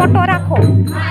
મોટો રાખો. અવાજ